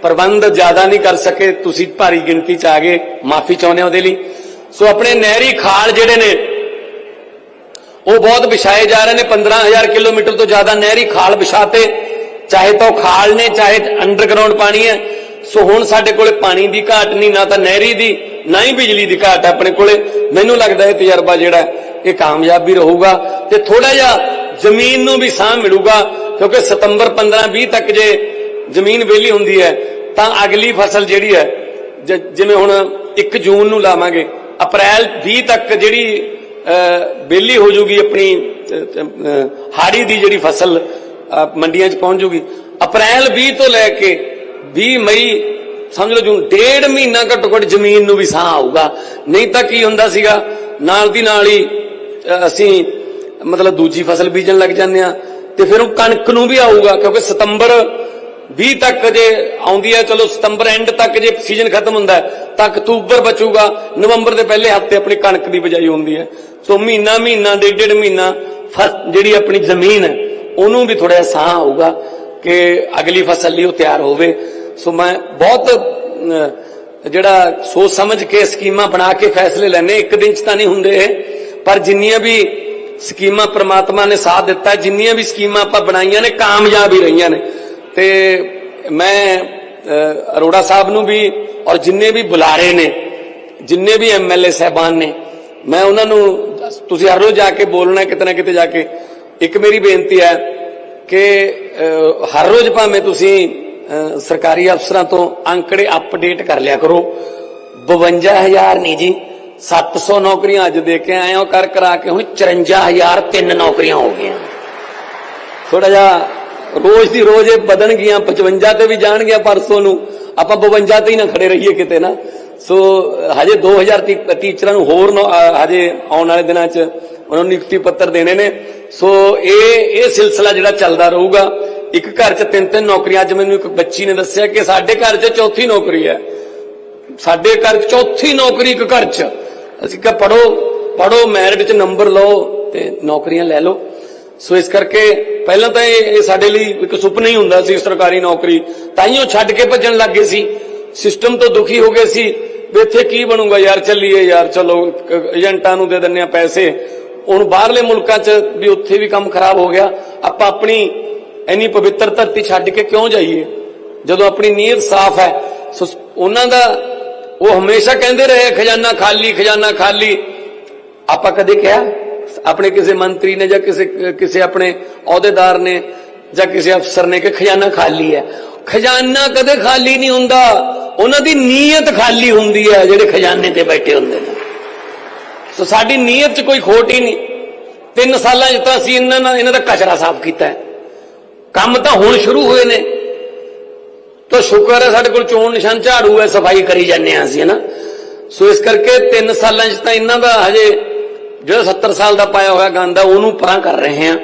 ਪ੍ਰਬੰਧ ਜ਼ਿਆਦਾ ਨਹੀਂ ਕਰ ਸਕੇ, ਤੁਸੀਂ ਭਾਰੀ ਗਿਣਤੀ ਚ ਆ ਗਏ, ਮਾਫੀ ਚਾਹੁੰਦੇ ਹਾਂ ਉਹਦੇ ਲਈ। ਸੋ ਆਪਣੇ ਨਹਿਰੀ ਖਾਲ ਜਿਹੜੇ ਨੇ, ਉਹ ਬਹੁਤ ਵਿਛਾਏ ਜਾ ਰਹੇ ਨੇ 15000 ਕਿਲੋਮੀਟਰ ਤੋਂ ਜ਼ਿਆਦਾ ਨਹਿਰੀ ਖਾਲ ਵਿਛਾਤੇ, ਚਾਹੇ ਤਾਂ ਉਹ ਖਾਲ ਨੇ, ਚਾਹੇ ਅੰਡਰਗਰਾਉਂਡ ਪਾਣੀ ਹੈ। ਸੋ ਹੁਣ ਸਾਡੇ ਕੋਲੇ ਪਾਣੀ ਦੀ ਘਾਟ ਨਹੀਂ, ਨਾ ਤਾਂ ਨਹਿਰੀ ਦੀ, ਨਾ ਹੀ ਬਿਜਲੀ ਦੀ ਘਾਟ ਹੈ ਆਪਣੇ ਕੋਲੇ। ਮੈਨੂੰ ਲੱਗਦਾ ਇਹ ਤਜਰਬਾ ਜਿਹੜਾ ਇਹ ਕਾਮਯਾਬ ਵੀ ਰਹੂਗਾ ਤੇ ਥੋੜਾ ਜਿਹਾ ਜ਼ਮੀਨ ਨੂੰ ਵੀ ਸਾਹ ਮਿਲੂਗਾ, ਕਿਉਂਕਿ ਸਤੰਬਰ 15 20 ਤੱਕ ਜੇ ਜ਼ਮੀਨ ਵਿਹਲੀ ਹੁੰਦੀ ਹੈ, ਤਾਂ ਅਗਲੀ ਫਸਲ ਜਿਹੜੀ ਹੈ ਜਿਵੇਂ ਹੁਣ 1 ਜੂਨ ਨੂੰ ਲਾਵਾਂਗੇ, ਅਪ੍ਰੈਲ 20 ਤੱਕ ਜਿਹੜੀ ਵਿਹਲੀ ਹੋ ਜੂਗੀ ਆਪਣੀ ਹਾੜੀ ਦੀ ਜਿਹੜੀ ਫਸਲ ਮੰਡੀਆਂ 'ਚ ਪਹੁੰਚ ਜੂਗੀ। ਅਪ੍ਰੈਲ 20 ਤੋਂ ਲੈ ਕੇ 20 ਮਈ, ਸਮਝ ਲਓ ਜੂਨ, ਡੇਢ ਮਹੀਨਾ ਘੱਟੋ ਘੱਟ ਜ਼ਮੀਨ ਨੂੰ ਵੀ ਸਾਹ ਆਊਗਾ। ਨਹੀਂ ਤਾਂ ਕੀ ਹੁੰਦਾ ਸੀਗਾ, ਨਾਲ ਦੀ ਨਾਲ ਹੀ ਅਸੀਂ ਮਤਲਬ ਦੂਜੀ ਫਸਲ ਬੀਜਣ ਲੱਗ ਜਾਂਦੇ ਆ ਤੇ ਫਿਰ ਉਹ ਕਣਕ ਨੂੰ ਵੀ ਆਊਗਾ, ਕਿਉਂਕਿ ਸਤੰਬਰ 20 ਤੱਕ ਜੇ ਆਉਂਦੀ ਹੈ ਚਲੋ ਸਤੰਬਰ ਐਂਡ ਤੱਕ ਜੇ ਸੀਜ਼ਨ ਖਤਮ ਹੁੰਦਾ ਤਾਂ ਅਕਤੂਬਰ ਬਚੂਗਾ। ਨਵੰਬਰ ਦੇ ਪਹਿਲੇ ਹਫ਼ਤੇ ਆਪਣੀ ਕਣਕ ਦੀ ਬਿਜਾਈ ਹੁੰਦੀ ਹੈ। ਸੋ ਮਹੀਨਾ ਮਹੀਨਾ ਡੇਢ ਡੇਢ ਮਹੀਨਾ ਫਸ- ਜਿਹੜੀ ਆਪਣੀ ਜ਼ਮੀਨ ਹੈ ਉਹਨੂੰ ਵੀ ਥੋੜਾ ਸਾਹ ਆਊਗਾ ਕਿ ਅਗਲੀ ਫਸਲ ਲਈ ਉਹ ਤਿਆਰ ਹੋਵੇ। ਸੋ ਮੈਂ ਬਹੁਤ ਜਿਹੜਾ ਸੋਚ ਸਮਝ ਕੇ ਸਕੀਮਾਂ ਬਣਾ ਕੇ ਫੈਸਲੇ ਲੈਣੇ ਇੱਕ ਦਿਨ ਚ ਤਾਂ ਨਹੀਂ ਹੁੰਦੇ ਇਹ, ਪਰ ਜਿੰਨੀਆਂ ਵੀ ਸਕੀਮਾਂ ਪ੍ਰਮਾਤਮਾ ਨੇ ਸਾਥ ਦਿੱਤਾ ਜਿੰਨੀਆਂ ਵੀ ਸਕੀਮਾਂ ਆਪਾਂ ਬਣਾਈਆਂ ਨੇ ਕਾਮਯਾਬ ਹੀ ਰਹੀਆਂ ਨੇ। ਤੇ ਮੈਂ ਅਰੋੜਾ ਸਾਹਿਬ ਨੂੰ ਵੀ ਔਰ ਜਿੰਨੇ ਵੀ ਬੁਲਾਰੇ ਨੇ, ਜਿੰਨੇ ਵੀ ਐਮਐਲਏ ਸਹਿਬਾਨ ਨੇ, ਮੈਂ ਉਹਨਾਂ ਨੂੰ ਤੁਸੀਂ ਹਰ ਰੋਜ਼ ਜਾ ਕੇ ਬੋਲਣਾ ਹੈ ਕਿਤੇ ਨਾ ਕਿਤੇ ਜਾ ਕੇ, ਇੱਕ ਮੇਰੀ ਬੇਨਤੀ ਹੈ ਕਿ ਹਰ ਰੋਜ਼ ਭਾਵੇਂ ਤੁਸੀਂ ਸਰਕਾਰੀ ਅਫਸਰਾਂ ਤੋਂ ਅੰਕੜੇ ਅਪਡੇਟ ਕਰ ਲਿਆ ਕਰੋ। 52000 ਨਹੀਂ ਜੀ 700 ਨੌਕਰੀਆਂ ਅੱਜ ਦੇ ਕੇ ਆਏ ਹਾਂ ਕਰ ਕਰਾ ਕੇ ਹੁਣ 54000 ਤਿੰਨ ਨੌਕਰੀਆਂ ਹੋ ਗਈਆਂ। ਥੋੜਾ ਜਿਹਾ ਰੋਜ਼ ਦੀ ਰੋਜ਼ ਇਹ ਵਧਣਗੀਆਂ 55 ਤੇ ਵੀ ਜਾਣਗੀਆਂ ਪਰਸੋਂ ਨੂੰ। ਆਪਾਂ 52 ਤੇ ਹੀ ਨਾ ਖੜੇ ਰਹੀਏ ਕਿਤੇ ਨਾ। ਸੋ ਹਜੇ 2000 ਟੀ- ਟੀਚਰਾਂ ਨੂੰ ਹੋਰ ਹਜੇ ਆਉਣ ਵਾਲੇ ਦਿਨਾਂ 'ਚ ਉਹਨਾਂ ਨੂੰ ਨਿਯੁਕਤੀ ਪੱਤਰ ਦੇਣੇ ਨੇ। ਸੋ ਇਹ ਇਹ ਸਿਲਸਿਲਾ ਜਿਹੜਾ ਚੱਲਦਾ ਰਹੂਗਾ, ਇੱਕ ਘਰ 'ਚ ਤਿੰਨ ਤਿੰਨ ਨੌਕਰੀਆਂ। ਅੱਜ ਮੈਨੂੰ ਇੱਕ ਬੱਚੀ ਨੇ ਦੱਸਿਆ ਕਿ ਸਾਡੇ ਘਰ 'ਚ ਚੌਥੀ ਨੌਕਰੀ ਹੈ। ਸਾਡੇ ਘਰ 'ਚ ਚੌਥੀ ਨੌਕਰੀ ਇੱਕ ਘਰ 'ਚ। ਅਸੀਂ ਕਿਹਾ ਪੜੋ ਪੜੋ ਮੈਰਿਟ 'ਚ ਨੰਬਰ ਲਓ ਤੇ ਨੌਕਰੀਆਂ ਲੈ ਲਓ। ਸੋ ਇਸ ਕਰਕੇ ਪਹਿਲਾਂ ਤਾਂ ਇਹ ਸਾਡੇ ਲਈ ਇੱਕ ਸੁਪਨਾ ਹੀ ਹੁੰਦਾ ਸੀ ਸਰਕਾਰੀ ਨੌਕਰੀ। ਤਾਈਓ ਛੱਡ ਕੇ ਭੱਜਣ ਲੱਗ ਗਏ ਸੀ। ਸਿਸਟਮ ਤੋਂ ਦੁਖੀ ਹੋ ਗਏ ਸੀ। ਵੀ ਇੱਥੇ ਕੀ ਬਣੂਗਾ? ਯਾਰ ਚੱਲੀਏ, ਯਾਰ ਚਲੋ ਏਜੰਟਾਂ ਨੂੰ ਦੇ ਦਿੰਨੇ ਆ ਪੈਸੇ। ਹੁਣ ਬਾਹਰਲੇ ਮੁਲਕਾਂ 'ਚ ਵੀ ਉੱਥੇ ਵੀ ਕੰਮ ਖਰਾਬ ਹੋ ਗਿਆ। ਆਪਾਂ ਆਪਣੀ ਇੰਨੀ ਪਵਿੱਤਰ ਧਰਤੀ ਛੱਡ ਕੇ ਕਿਉਂ ਜਾਈਏ? ਜਦੋਂ ਆਪਣੀ ਨੀਅਤ ਸਾਫ਼ ਹੈ ਸੋ ਉਹਨਾਂ ਦਾ ਉਹ ਹਮੇਸ਼ਾ ਕਹਿੰਦੇ ਰਹੇ, ਖਜ਼ਾਨਾ ਖਾਲੀ ਖਜ਼ਾਨਾ ਖਾਲੀ। ਆਪਾਂ ਕਦੇ ਕਿਹਾ? ਆਪਣੇ ਕਿਸੇ ਮੰਤਰੀ ਨੇ ਜਾਂ ਕਿਸੇ ਕਿਸੇ ਆਪਣੇ ਅਹੁਦੇਦਾਰ ਨੇ ਜਾਂ ਕਿਸੇ ਅਫਸਰ ਨੇ ਕਿ ਖਜ਼ਾਨਾ ਖਾਲੀ ਹੈ। ਖਜ਼ਾਨਾ ਕਦੇ ਖਾਲੀ ਨਹੀਂ ਹੁੰਦਾ। ਉਹਨਾਂ ਦੀ ਨੀਅਤ ਖਾਲੀ ਹੁੰਦੀ ਹੈ ਜਿਹੜੇ ਖਜ਼ਾਨੇ ਤੇ ਬੈਠੇ ਹੁੰਦੇ ਨੇ। ਸੋ ਸਾਡੀ ਨੀਅਤ 'ਚ ਕੋਈ ਖੋਟ ਹੀ ਨਹੀਂ। ਤਿੰਨ ਸਾਲਾਂ 'ਚ ਤਾਂ ਅਸੀਂ ਇਹਨਾਂ ਨਾਲ ਇਹਨਾਂ ਦਾ ਕਚਰਾ ਸਾਫ਼ ਕੀਤਾ ਕੰਮ ਤਾਂ ਹੁਣ ਸ਼ੁਰੂ ਹੋਏ ਨੇ। ਤਾਂ ਸ਼ੁਕਰ ਹੈ ਸਾਡੇ ਕੋਲ ਚੋਣ ਨਿਸ਼ਾਨ ਝਾੜੂ ਹੈ, ਸਫ਼ਾਈ ਕਰੀ ਜਾਂਦੇ ਆ ਅਸੀਂ ਹਨਾ ਸੋ ਇਸ ਕਰਕੇ ਤਿੰਨ ਸਾਲਾਂ 'ਚ ਤਾਂ ਇਹਨਾਂ ਦਾ ਹਜੇ ਜਿਹੜਾ 70 ਸਾਲ ਦਾ ਪਾਇਆ ਹੋਇਆ ਗੰਦ ਉਹਨੂੰ ਪਰਾਂ ਕਰ ਰਹੇ ਆ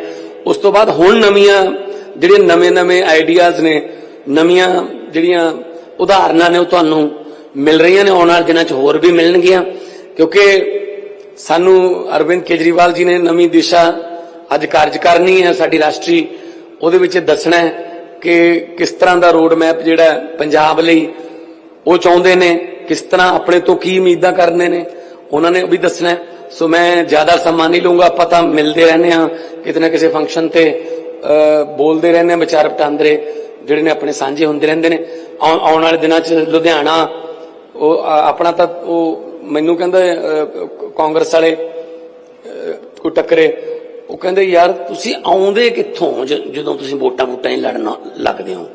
ਉਸ ਤੋਂ ਬਾਅਦ ਹੁਣ ਨਵੀਆਂ ਜਿਹੜੇ ਨਵੇਂ-ਨਵੇਂ ਆਈਡੀਆਜ਼ ਨੇ, ਨਵੀਆਂ ਜਿਹੜੀਆਂ ਉਦਾਹਰਨਾਂ ਨੇ ਉਹ ਤੁਹਾਨੂੰ ਮਿਲ ਰਹੀਆਂ ਨੇ, ਆਉਣ ਵਾਲੇ ਦਿਨਾਂ 'ਚ ਹੋਰ ਵੀ ਮਿਲਣਗੀਆਂ। ਕਿਉਂਕਿ ਸਾਨੂੰ ਅਰਵਿੰਦ ਕੇਜਰੀਵਾਲ ਜੀ ਨੇ ਨਵੀਂ ਦਿਸ਼ਾ ਅੱਜ ਕਾਰਜ ਕਰਨੀ ਹੈ ਸਾਡੀ ਰਾਸ਼ਟਰੀ। ਉਹਦੇ ਵਿੱਚ ਦੱਸਣਾ ਹੈ ਕਿ ਕਿਸ ਤਰ੍ਹਾਂ ਦਾ ਰੋਡ ਮੈਪ ਜਿਹੜਾ ਪੰਜਾਬ ਲਈ ਉਹ ਚਾਹੁੰਦੇ ਨੇ, ਕਿਸ ਤਰ੍ਹਾਂ ਆਪਣੇ ਤੋਂ ਕੀ ਉਮੀਦਾਂ ਕਰਨੇ ਨੇ। ਉਹਨਾਂ ਨੇ ਉਹ ਵੀ ਦੱਸਣਾ ਹੈ। ਸੋ ਮੈਂ ਜ਼ਿਆਦਾ ਸਮਾਂ ਨਹੀਂ ਲਊਂਗਾ ਆਪਾਂ ਤਾਂ ਮਿਲਦੇ ਰਹਿੰਦੇ ਹਾਂ ਕਿਤੇ ਨਾ ਕਿਸੇ ਫੰਕਸ਼ਨ ਤੇ ਬੋਲਦੇ ਰਹਿੰਦੇ ਹਾਂ ਵਿਚਾਰ ਵਟਾਂਦਰੇ ਜਿਹੜੇ ਨੇ ਆਪਣੇ ਸਾਂਝੇ ਹੁੰਦੇ ਰਹਿੰਦੇ ਨੇ ਆਉਣ ਵਾਲੇ ਦਿਨਾਂ 'ਚ ਲੁਧਿਆਣਾ ਉਹ ਆਪਣਾ ਤਾਂ ਉਹ ਮੈਨੂੰ ਕਹਿੰਦਾ ਕਾਂਗਰਸ ਵਾਲੇ ਅਹ, ਕੋਈ ਟੱਕਰੇ ਉਹ ਕਹਿੰਦੇ ਯਾਰ ਤੁਸੀਂ ਆਉਂਦੇ ਕਿੱਥੋਂ ਜਦੋਂ ਤੁਸੀਂ ਵੋਟਾਂ ਵੋਟਾਂ ਹੀ ਲੜਨ ਲੱਗਦੇ ਹੋ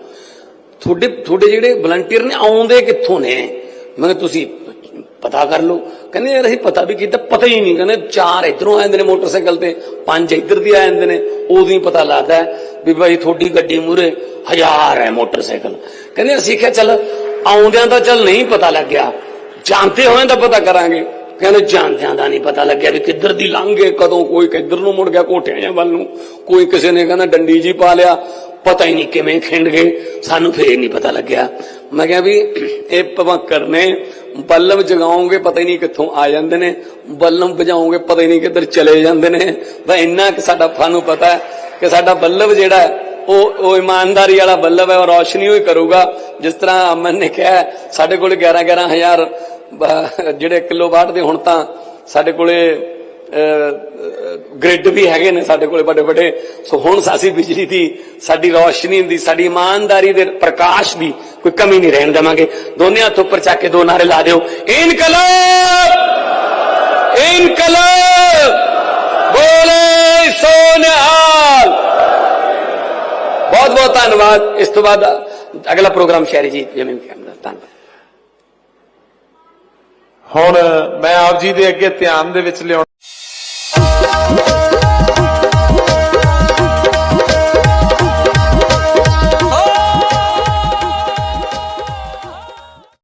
ਤੁਹਾਡੇ ਤੁਹਾਡੇ ਜਿਹੜੇ ਵਲੰਟੀਅਰ ਨੇ ਆਉਂਦੇ ਕਿੱਥੋਂ ਨੇ ਮੈਂ ਤੁਸੀਂ ਪਤਾ ਕਰ ਲਓ। ਕਹਿੰਦੇ ਯਾਰ ਅਸੀਂ ਪਤਾ ਵੀ ਕੀਤਾ, ਪਤਾ ਹੀ ਨਹੀਂ। ਕਹਿੰਦੇ ਚਾਰ ਇਧਰੋਂ ਆ ਨੇ ਮੋਟਰਸਾਈਕਲ ਤੇ, ਪੰਜ ਇੱਧਰ ਦੀ ਆ ਨੇ, ਉਦੋਂ ਹੀ ਪਤਾ ਲੱਗਦਾ ਵੀ ਭਾਈ ਤੁਹਾਡੀ ਗੱਡੀ ਮੂਰੇ ਹਜ਼ਾਰ ਹੈ ਮੋਟਰਸਾਈਕਲ। ਕਹਿੰਦੇ ਅਸੀਂ ਕਿਹਾ, ਚੱਲ ਆਉਂਦਿਆਂ ਦਾ ਚੱਲ ਨਹੀਂ ਪਤਾ ਲੱਗਿਆ। ਜਾਂਦੇ ਹੋਏ ਤਾਂ ਪਤਾ ਕਰਾਂਗੇ। ਕਹਿੰਦੇ ਜਾਂਦਿਆਂ ਦਾ ਨਹੀਂ ਪਤਾ ਲੱਗਿਆ ਵੀ ਕਿੱਧਰ ਦੀ ਲੰਘੇ ਕਦੋਂ ਕੋਈ ਕਿੱਧਰ ਨੂੰ ਮੁੜ ਗਿਆ, ਕੋਠਿਆਂ ਜਾਂ ਵੱਲ ਨੂੰ। ਕੋਈ ਕਿਸੇ ਨੇ ਕਹਿੰਦਾ ਡੰਡੀ ਜੀ ਪਾ ਲਿਆ ਪਤਾ ਹੀ ਨਹੀਂ ਕਿਵੇਂ ਖਿੰਡ ਗਏ, ਸਾਨੂੰ ਫੇਰ ਨਹੀਂ ਪਤਾ ਲੱਗਿਆ। ਮੈਂ ਕਿਹਾ ਵੀ ਇਹ ਭਵੰਕਰ ਨੇ ਬੱਲਬ ਜਗਾਉਂਗੇ ਪਤਾ ਹੀ ਨਹੀਂ ਕਿੱਥੋਂ ਆ ਜਾਂਦੇ ਨੇ। ਬੱਲਬ ਵਜਾਉਂਗੇ ਪਤਾ ਹੀ ਨਹੀਂ ਕਿੱਧਰ ਚਲੇ ਜਾਂਦੇ ਨੇ। ਬਸ ਇੰਨਾ ਕਿ ਸਾਡਾ ਸਾਨੂੰ ਪਤਾ ਕਿ ਸਾਡਾ ਬੱਲਬ ਜਿਹੜਾ ਉਹ ਉਹ ਇਮਾਨਦਾਰੀ ਵਾਲਾ ਬੱਲਬ ਹੈ, ਉਹ ਰੌਸ਼ਨੀ ਹੋਈ ਕਰੂਗਾ। ਜਿਸ ਤਰ੍ਹਾਂ ਅਮਨ ਨੇ ਕਿਹਾ ਸਾਡੇ ਕੋਲ 11 11000 ਬ- ਜਿਹੜੇ ਕਿਲੋ ਵਾਟ ਦੇ ਹੁਣ ਤਾਂ ਸਾਡੇ ਕੋਲੇ ਗ੍ਰਿਡ ਵੀ ਹੈਗੇ ਨੇ ਸਾਡੇ ਕੋਲੇ ਵੱਡੇ ਵੱਡੇ। ਸੋ ਹੁਣ ਅਸੀਂ ਬਿਜਲੀ ਦੀ, ਸਾਡੀ ਰੌਸ਼ਨੀ ਦੀ, ਸਾਡੀ ਇਮਾਨਦਾਰੀ ਦੇ ਪ੍ਰਕਾਸ਼ ਦੀ ਕੋਈ ਕਮੀ ਨਹੀਂ ਰਹਿਣ ਦੇਵਾਂਗੇ। ਦੋਨੇ ਹੱਥ ਉੱਪਰ ਚੱਕ ਕੇ ਦੋ ਨਾਰੇ ਲਾ ਦਿਓ। ਇਨਕਲਾਬ! ਇਨਕਲਾਬ! ਬੋਲੇ ਸੋਨਿਹਾਲ! ਬਹੁਤ ਬਹੁਤ ਧੰਨਵਾਦ। ਇਸ ਤੋਂ ਬਾਅਦ ਅਗਲਾ ਪ੍ਰੋਗਰਾਮ ਸ਼ਹਿਰੀ ਜੀ ਜਮੀਨ ਕੈਮਰਾ ਧੰਨਵਾਦ। ਹੁਣ ਮੈਂ ਆਪ ਜੀ ਦੇ ਅੱਗੇ ਧਿਆਨ ਦੇ ਵਿੱਚ ਲਿਆਉਣਾ 呜。